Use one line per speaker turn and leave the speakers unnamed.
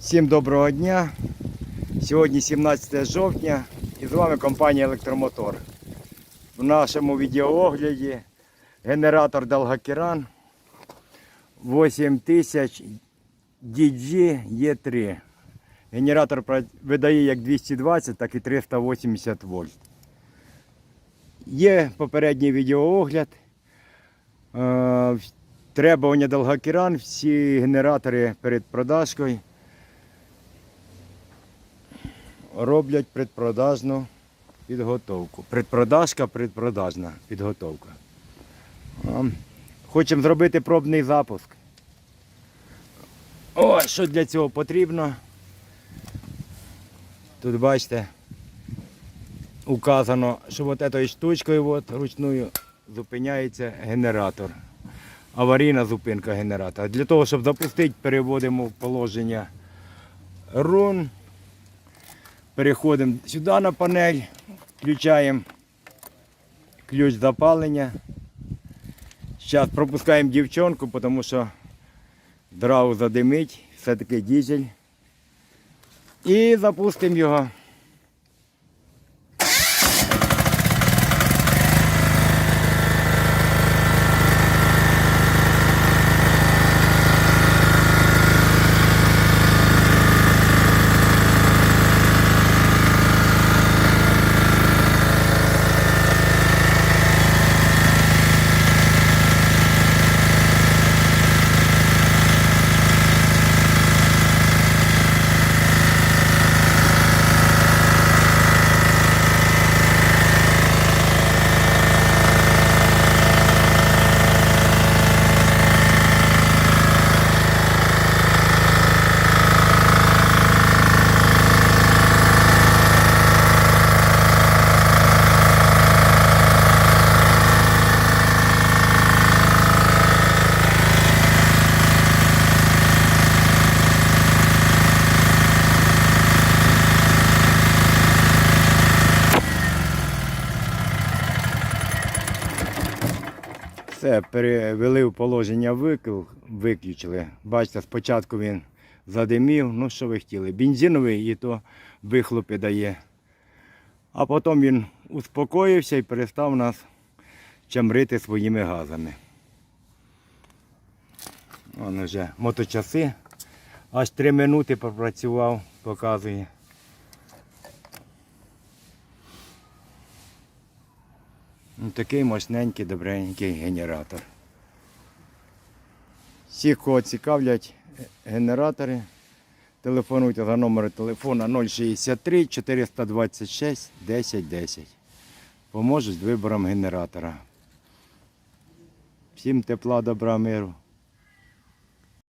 Всім доброго дня. Сьогодні 17 жовтня і з вами компанія Електромотор. В нашому відеоогляді генератор Dalgakirан 8000 DG E3. Генератор видає як 220, так і 380 вольт. Є попередній відеоогляд. Е, Требування Dalgakirан, всі генератори перед продажкою роблять предпродажну підготовку. Предпродажка, предпродажна підготовка. Хочемо зробити пробний запуск. О, що для цього потрібно? Тут бачите, указано, що от цією штучкою от, ручною зупиняється генератор. Аварійна зупинка генератора. Для того, щоб запустити, переводимо в положення рун. Переходимо сюди на панель, включаємо ключ запалення. Зараз пропускаємо дівчонку, тому що драу задимить, все-таки дізель. І запустимо його. Все, перевели в положення викл, виключили. Бачите, спочатку він задимів, ну що ви хотіли. Бензиновий і то вихлопи дає. А потім він успокоївся і перестав нас чамрити своїми газами. Вон вже моточаси. Аж 3 минути попрацював, показує. Ну, такий мощненький, добренький генератор. Всіх, кого цікавлять генератори, телефонуйте за номером телефона 063 426 1010. Поможуть з вибором генератора. Всім тепла, добра, миру.